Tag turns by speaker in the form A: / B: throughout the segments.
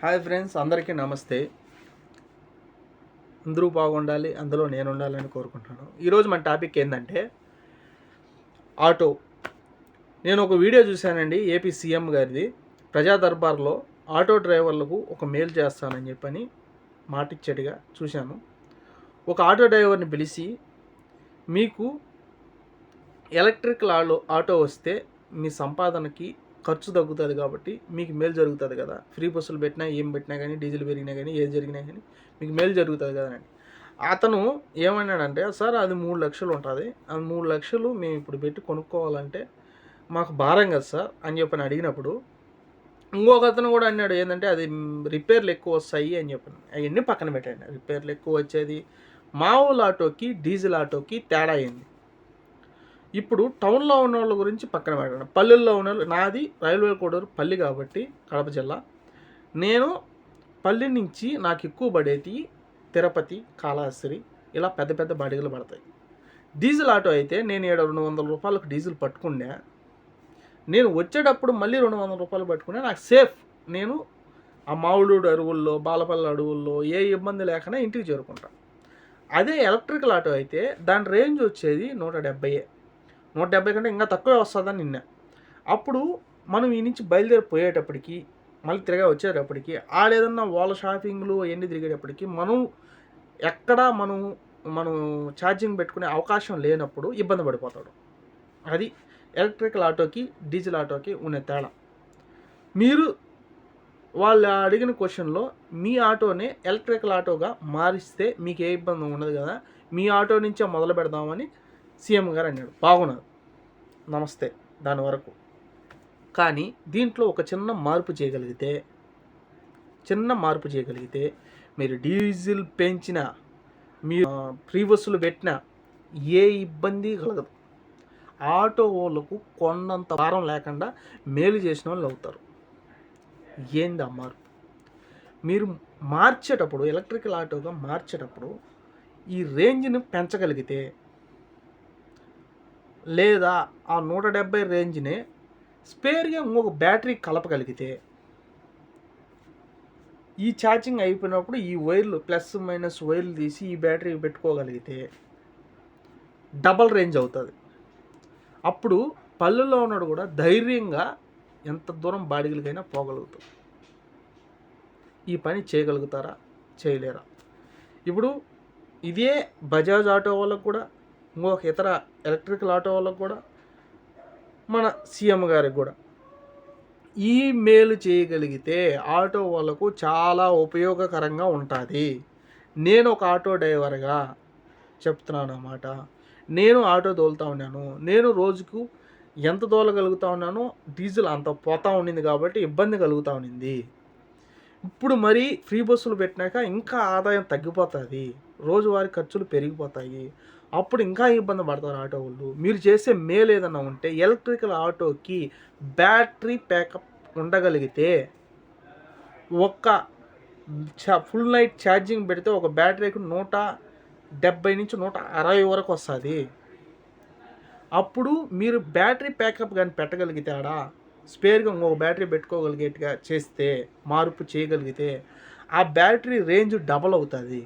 A: Hi friends అందరికీ నమస్తే. అందరూ బాగుండాలి అందులో నేను ఉండాలని కోరుకుంటున్నాను. ఈరోజు మన టాపిక్ ఏంటంటే ఆటో. నేను ఒక వీడియో చూశానండి ఏపీ సీఎం గారిది. ప్రజా దర్బార్లో ఆటో డ్రైవర్లకు ఒక మేలు చేస్తానని చెప్పని మాటిచ్చాడుగా చూశాను. ఒక ఆటో డ్రైవర్ని పిలిచి మీకు ఎలక్ట్రికల్ ఆటో ఆటో వస్తే మీ సంపాదనకి ఖర్చు తగ్గుతుంది కాబట్టి మీకు మేలు జరుగుతుంది కదా. ఫ్రీ బస్సులు పెట్టినా ఏం పెట్టినా కానీ డీజిల్ పెరిగినా కానీ ఏది జరిగినా కానీ మీకు మేలు జరుగుతుంది కదా అని. అతను ఏమన్నాడంటే సార్ అది మూడు లక్షలు ఉంటుంది. అది మూడు లక్షలు మేము ఇప్పుడు పెట్టి కొనుక్కోవాలంటే మాకు భారం కదా సార్ అని చెప్పని అడిగినప్పుడు ఇంకొక అతను కూడా అన్నాడు ఏంటంటే అది రిపేర్లు ఎక్కువ వస్తాయి అని చెప్పాను అవన్నీ పక్కన పెట్టండి. రిపేర్లు ఎక్కువ వచ్చేది మామూలు ఆటోకి డీజిల్ ఆటోకి తేడా అయింది ఇప్పుడు టౌన్లో ఉన్న వాళ్ళ గురించి పక్కన పెట్టండి. పల్లెల్లో ఉన్న వాళ్ళు నాది రైల్వే కోడూరు పల్లి కాబట్టి కడప జిల్లా. నేను పల్లి నుంచి నాకు ఎక్కువ పడేది తిరుపతి కాళహస్తి. ఇలా పెద్ద పెద్ద బాడిగలు పడతాయి. డీజిల్ ఆటో అయితే నేను ఏడు రెండు వందల రూపాయలకు డీజిల్ పట్టుకున్నా. నేను వచ్చేటప్పుడు మళ్ళీ రెండు వందల రూపాయలు పట్టుకున్నా. నాకు సేఫ్ నేను ఆ మావులూడు అడవుల్లో బాలపల్లి అడవుల్లో ఏ ఇబ్బంది లేకుండా ఇంటికి చేరుకుంటాను అదే ఎలక్ట్రికల్ ఆటో అయితే దాని రేంజ్ వచ్చేది నూట డెబ్బై నూట డెబ్బై కంటే ఇంకా తక్కువే వస్తుందని నిన్న. అప్పుడు మనం ఈ నుంచి బయలుదేరిపోయేటప్పటికి మళ్ళీ తిరగా వచ్చేటప్పటికి ఆడేదన్నా వాళ్ళ షాపింగ్లు అవన్నీ తిరిగేటప్పటికి మనం ఎక్కడ మనం మనం ఛార్జింగ్ పెట్టుకునే అవకాశం లేనప్పుడు ఇబ్బంది పడిపోతాడు. అది ఎలక్ట్రికల్ ఆటోకి డీజిల్ ఆటోకి ఉన్న తేడా. మీరు వాళ్ళు అడిగిన క్వశ్చన్లో మీ ఆటోనే ఎలక్ట్రికల్ ఆటోగా మారిస్తే మీకు ఏ ఇబ్బంది ఉండదు కదా మీ ఆటో నుంచే మొదలు పెడదామని సీఎం గారు అన్నాడు. బాగున్నారు నమస్తే దాని వరకు. కానీ దీంట్లో ఒక చిన్న మార్పు చేయగలిగితే చిన్న మార్పు చేయగలిగితే మీరు డీజిల్ పెంచిన మీరు ప్రీవస్సులు పెట్టిన ఏ ఇబ్బంది కలగదు. ఆటో వాళ్ళకు కొండంత భారం లేకుండా మేలు చేసిన వాళ్ళు అవుతారు. ఏంది ఆ మార్పు? మీరు మార్చేటప్పుడు ఎలక్ట్రికల్ ఆటోగా మార్చేటప్పుడు ఈ రేంజ్ని పెంచగలిగితే లేదా ఆ నూట డెబ్బై రేంజ్ని స్పేర్గా ఇంకొక బ్యాటరీ కలపగలిగితే ఈ ఛార్జింగ్ అయిపోయినప్పుడు ఈ వైర్లు ప్లస్ మైనస్ వైర్లు తీసి ఈ బ్యాటరీ పెట్టుకోగలిగితే డబల్ రేంజ్ అవుతుంది. అప్పుడు పల్లెల్లో ఉన్నాడు కూడా ధైర్యంగా ఎంత దూరం బాడిగలకైనా పోగలుగుతాం ఈ పని చేయగలుగుతారా? చేయలేరా? ఇప్పుడు ఇదే బజాజ్ ఆటో వాళ్ళకు కూడా ఇంకొక ఇతర ఎలక్ట్రికల్ ఆటో వాళ్ళకు కూడా మన సీఎం గారికి కూడా. ఈ మేలు చేయగలిగితే ఆటో వాళ్ళకు చాలా ఉపయోగకరంగా ఉంటుంది. నేను ఒక ఆటో డ్రైవర్గా చెప్తున్నాను అన్నమాట. నేను ఆటో తోలుతా ఉన్నాను. నేను రోజుకు ఎంత తోలగలుగుతా ఉన్నానో డీజిల్ అంత పోతా ఉండింది కాబట్టి ఇబ్బంది కలుగుతూ ఉండింది. ఇప్పుడు మరి ఫ్రీ బస్సులు పెట్టినాక ఇంకా ఆదాయం తగ్గిపోతుంది. రోజువారీ ఖర్చులు పెరిగిపోతాయి. అప్పుడు ఇంకా ఇబ్బంది పడతారు ఆటో వాళ్ళు. మీరు చేసే మేలు ఏదన్నా ఉంటే ఎలక్ట్రికల్ ఆటోకి బ్యాటరీ ప్యాకప్ ఉండగలిగితే ఒక్క ఫుల్ నైట్ ఛార్జింగ్ పెడితే ఒక బ్యాటరీకి నూట డెబ్బై నుంచి నూట అరవై వరకు వస్తుంది. అప్పుడు మీరు బ్యాటరీ ప్యాకప్ కానీ పెట్టగలిగితే ఆడ? స్పేర్గా ఇంకొక బ్యాటరీ పెట్టుకోగలిగేట్టుగా చేస్తే మార్పు చేయగలిగితే ఆ బ్యాటరీ రేంజ్ డబల్ అవుతుంది.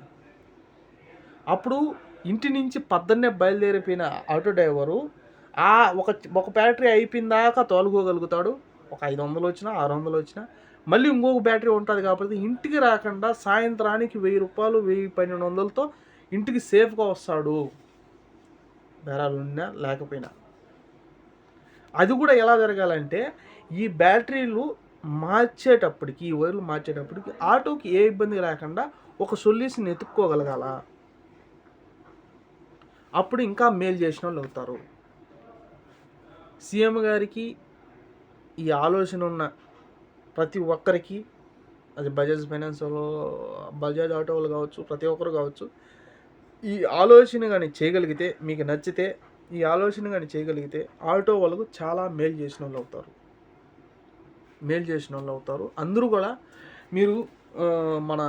A: అప్పుడు ఇంటి నుంచి పద్దన్నే బయలుదేరిపోయిన ఆటో డ్రైవరు ఆ ఒక ఒక బ్యాటరీ అయిపోయిన దాకా తోలుకోగలుగుతాడు. ఒక ఐదు వందలు వచ్చినా ఆరు వందలు వచ్చినా. మళ్ళీ ఇంకొక బ్యాటరీ ఉంటుంది కాబట్టి ఇంటికి రాకుండా సాయంత్రానికి వెయ్యి రూపాయలు వెయ్యి పన్నెండు వందలతో ఇంటికి సేఫ్గా వస్తాడు. బేరాలు ఉన్నా లేకపోయినా. అది కూడా ఎలా జరగాలంటే ఈ బ్యాటరీలు మార్చేటప్పటికి ఈ వైర్లు మార్చేటప్పటికి ఆటోకి ఏ ఇబ్బంది లేకుండా ఒక సొల్యూషన్ ఎత్తుక్కోగలగాల అప్పుడు ఇంకా మేలు చేసిన వాళ్ళు అవుతారు. సీఎం గారికి ఈ ఆలోచన ఉన్న ప్రతి ఒక్కరికి అది బజాజ్ ఫైనాన్స్ వాళ్ళు బజాజ్ ఆటో వాళ్ళు కావచ్చు ప్రతి ఒక్కరు కావచ్చు ఈ ఆలోచన కానీ చేయగలిగితే మీకు నచ్చితే ఈ ఆలోచన కానీ చేయగలిగితే ఆటో వాళ్ళకు చాలా మేలు చేసిన వాళ్ళు అవుతారు. మేలు చేసిన వాళ్ళు అవుతారు. అందరూ కూడా మీరు మన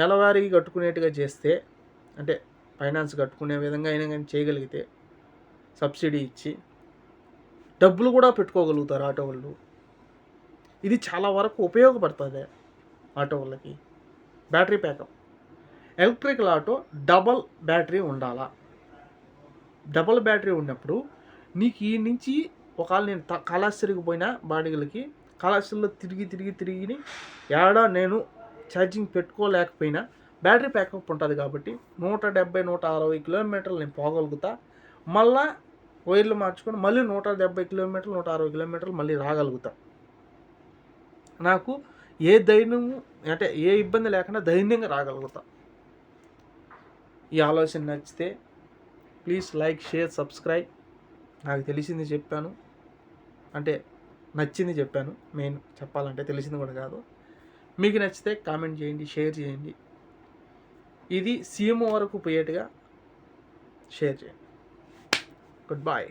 A: నెలవారీ కట్టుకునేట్టుగా చేస్తే అంటే ఫైనాన్స్ కట్టుకునే విధంగా అయినా కానీ చేయగలిగితే సబ్సిడీ ఇచ్చి డబ్బులు కూడా పెట్టుకోగలుగుతారు ఆటో వాళ్ళు. ఇది చాలా వరకు ఉపయోగపడుతుంది ఆటో వాళ్ళకి. Battery backup electrical auto double battery ఉండాలా? డబల్ బ్యాటరీ ఉన్నప్పుడు నీకు ఈ నుంచి ఒకవేళ నేను త- పోయిన బాడీలకి కళాశాలలో తిరిగి తిరిగి తిరిగి ఏడా నేను ఛార్జింగ్ పెట్టుకోలేకపోయినా బ్యాటరీ బ్యాకప్ ఉంటుంది కాబట్టి నూట డెబ్బై నూట అరవై కిలోమీటర్లు నేను పోగలుగుతా. మళ్ళా వైర్లు మార్చుకొని మళ్ళీ నూట డెబ్బై కిలోమీటర్లు నూట అరవై కిలోమీటర్లు మళ్ళీ రాగలుగుతా. నాకు ఏ ధైర్యం అంటే ఏ ఇబ్బంది లేకుండా ధైర్యంగా రాగలుగుతా. ఈ ఆలోచన నచ్చితే ప్లీజ్ లైక్ షేర్ సబ్స్క్రైబ్. నాకు తెలిసింది చెప్పాను. అంటే నచ్చింది చెప్పాను. మెయిన్ చెప్పాలంటే తెలిసింది కూడా కాదు. మీకు నచ్చితే కామెంట్ చేయండి షేర్ చేయండి. ఇది సీఎం వరకు పోయేట్టుగా షేర్ చేయండి. Good bye